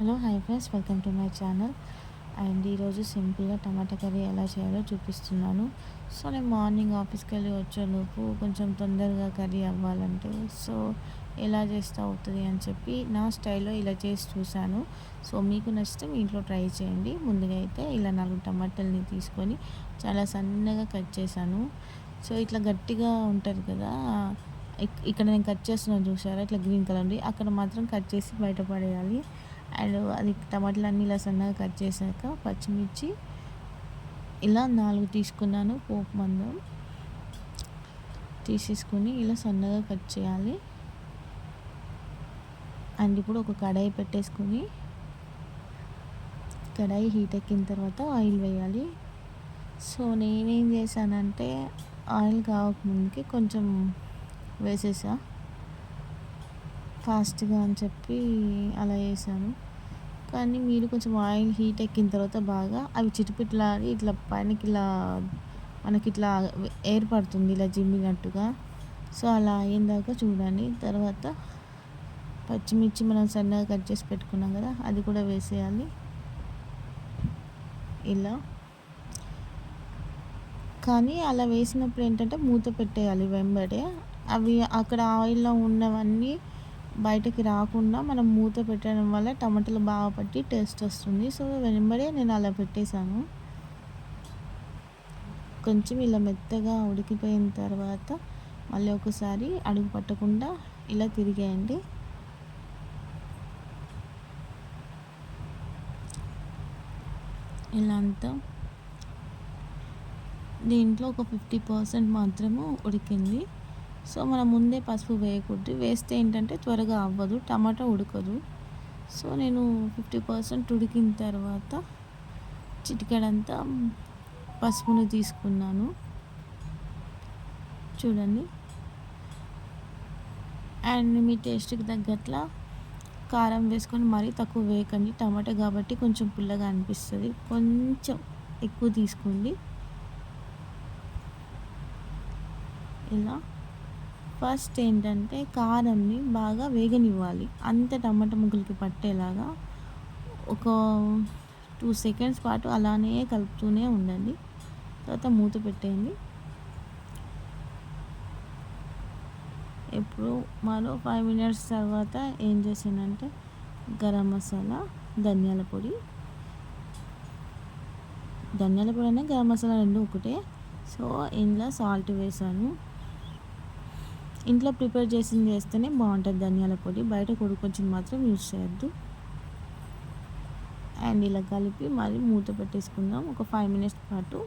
Hello hi friends welcome to my channel. And ఈరోజు సింపుల్గా టమాటా curry ఎలా చేయాలో చూపిస్తున్నాను. సో నేను మార్నింగ్ ఆఫీస్కి వెళ్ళి వచ్చేలోపు కొంచెం తొందరగా కర్రీ అవ్వాలంటే సో ఎలా చేస్తే అవుతుంది అని చెప్పి నా స్టైల్లో ఇలా చేసి చూశాను. సో మీకు నచ్చితే మీ ఇంట్లో ట్రై చేయండి. ముందుగా అయితే ఇలా నాలుగు టమాటాలని తీసుకొని చాలా సన్నగా కట్ చేశాను. సో ఇట్లా గట్టిగా ఉంటుంది కదా ఇక్కడ నేను కట్ చేస్తున్నాను చూసారా ఇట్లా గ్రీన్ కలర్ ఉంది అక్కడ మాత్రం కట్ చేసి బయటపడేయాలి అండ్ అది టమాటాలు అన్నీ ఇలా సన్నగా కట్ చేశాక పచ్చిమిర్చి ఇలా నాలుగు తీసుకున్నాను పోపు మందం తీసేసుకొని ఇలా సన్నగా కట్ చేయాలి. అండ్ ఇప్పుడు ఒక కడాయి పెట్టేసుకొని కడాయి హీట్ ఎక్కిన తర్వాత ఆయిల్ వేయాలి. సో నేనేం చేశానంటే ఆయిల్ కావకముందుకి కొంచెం వేసేసా. ఫాస్ట్గా అని చెప్పి అలా వేసాను కానీ మీరు కొంచెం ఆయిల్ హీట్ ఎక్కిన తర్వాత బాగా అవి చిటిపిట్లాడి ఇట్లా పైనకి ఇలా మనకి ఇట్లా ఏర్పడుతుంది ఇలా జిమ్మినట్టుగా. సో అలా అయ్యిందాక చూడండి. తర్వాత పచ్చిమిర్చి మనం సన్నగా కట్ చేసి పెట్టుకున్నాం కదా అది కూడా వేసేయాలి. ఇలా. కానీ అలా వేసినప్పుడు ఏంటంటే మూత పెట్టేయాలి వెంబడే. అవి అక్కడ ఆయిల్లో ఉన్నవన్నీ బయటకి రాకుండా మనం మూత పెట్టడం వల్ల టమాటాలు బాగా పట్టి టేస్ట్ వస్తుంది. సో వెంబడే నేను అలా పెట్టేశాను. కొంచెం ఇలా మెత్తగా ఉడికిపోయిన తర్వాత మళ్ళీ ఒకసారి అడుగు పట్టకుండా ఇలా తిరిగేయండి. ఇలా అంతా దీంట్లో ఒక ఫిఫ్టీ పర్సెంట్ మాత్రము ఉడికింది. సో మనం ముందే పసుపు వేయకూడదు. వేస్తే ఏంటంటే త్వరగా అవ్వదు టమాటా ఉడకదు. సో నేను ఫిఫ్టీ పర్సెంట్ ఉడికిన తర్వాత చిటికెడంతా పసుపును తీసుకున్నాను. చూడండి. అండ్ మీ టేస్ట్కి తగ్గట్లా కారం వేసుకొని మరీ తక్కువ వేయకండి. టమాటా కాబట్టి కొంచెం పుల్లగా అనిపిస్తుంది. కొంచెం ఎక్కువ తీసుకోండి. ఇలా. ఫస్ట్ ఏంటంటే కారంని బాగా వేగనివ్వాలి. అంత టమాటా ముగ్గులకి పట్టేలాగా ఒక టూ సెకండ్స్ పాటు అలానే కలుపుతూనే ఉండండి. తర్వాత మూత పెట్టేయండి. ఇప్పుడు మరో ఫైవ్ మినిట్స్ తర్వాత ఏం చేసానంటే గరం మసాలా ధనియాల పొడి. ధనియాల పొడి అనే గరం మసాలా రెండు ఒకటే. సో ఇందులో సాల్ట్ వేసాను. ఇంట్లో ప్రిపేర్ చేసింది చేస్తేనే బాగుంటుంది ధనియాల పొడి. బయట కొడుకొచ్చిన మాత్రం యూజ్ చేయొద్దు. అండ్ ఇలా కలిపి మళ్ళీ మూత పెట్టేసుకుందాం. ఒక ఫైవ్ మినిట్స్ పాటు.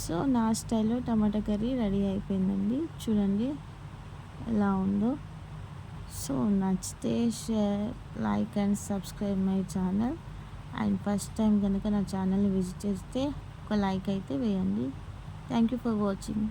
సో నా స్టైల్లో టమాటా కర్రీ రెడీ అయిపోయిందండి. చూడండి ఎలా ఉందో. సో నచ్చితే share like and subscribe my channel and first time కనుక నా ఛానల్ని విజిట్ చేస్తే ఒక లైక్ అయితే వేయండి. Thank you for watching